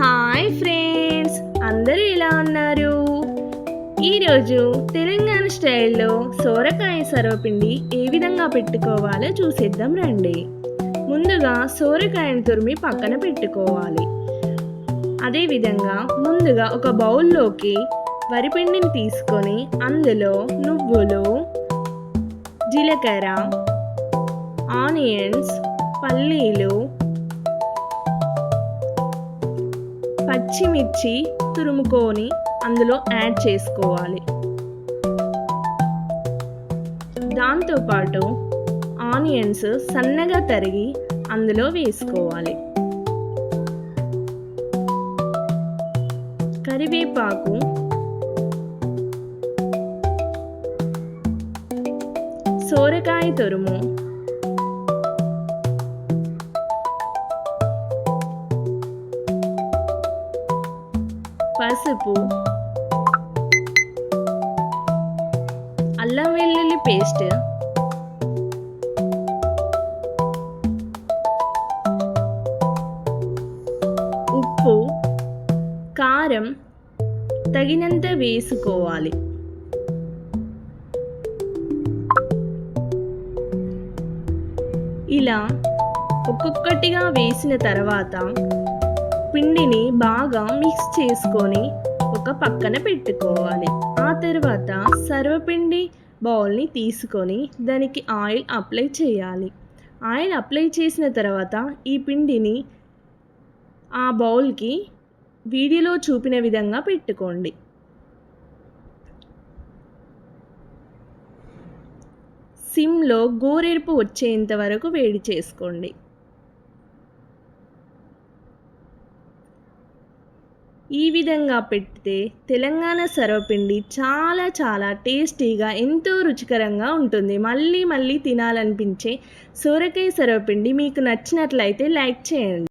Hi friends అందరూ ఎలా ఉన్నారు? ఈరోజు తెలంగాణ స్టైల్లో సోరకాయ సర్వపిండి ఏ విధంగా పెట్టుకోవాలో చూసేద్దాం రండి. ముందుగా సోరకాయను తురిమి పక్కన పెట్టుకోవాలి. అదేవిధంగా ముందుగా ఒక బౌల్లోకి వరిపిండిని తీసుకొని అందులో నువ్వులు జీలకర్ర ఆనియన్స్ పల్లీలు పచ్చిమిర్చి తురుముకొని అందులో యాడ్ చేసుకోవాలి. దాంతోపాటు ఆనియన్స్ సన్నగా తరిగి అందులో వేసుకోవాలి. కరివేపాకు సోరకాయ తురుము పసుపు అల్లం వెల్లుల్లి పేస్ట్ ఉప్పు కారం తగినంత వేసుకోవాలి. ఇలా ఒక్కొక్కటిగా వేసిన తర్వాత పిండిని బాగా మిక్స్ చేసుకొని ఒక పక్కన పెట్టుకోవాలి. ఆ తర్వాత సర్వపిండి బౌల్ని తీసుకొని దానికి ఆయిల్ అప్లై చేయాలి. ఆయిల్ అప్లై చేసిన తర్వాత ఈ పిండిని ఆ బౌల్కి వీడియోలో చూపిన విధంగా పెట్టుకోండి. సిమ్లో గోరెరుపు వచ్చేంత వరకు వేడి చేసుకోండి. ఈ విధంగా పెడితే తెలంగాణ సర్వపిండి చాలా చాలా టేస్టీగా ఎంతో రుచికరంగా ఉంటుంది. మళ్ళీ మళ్ళీ తినాలనిపించే సోరకాయ సర్వపిండి మీకు నచ్చినట్లయితే లైక్ చేయండి.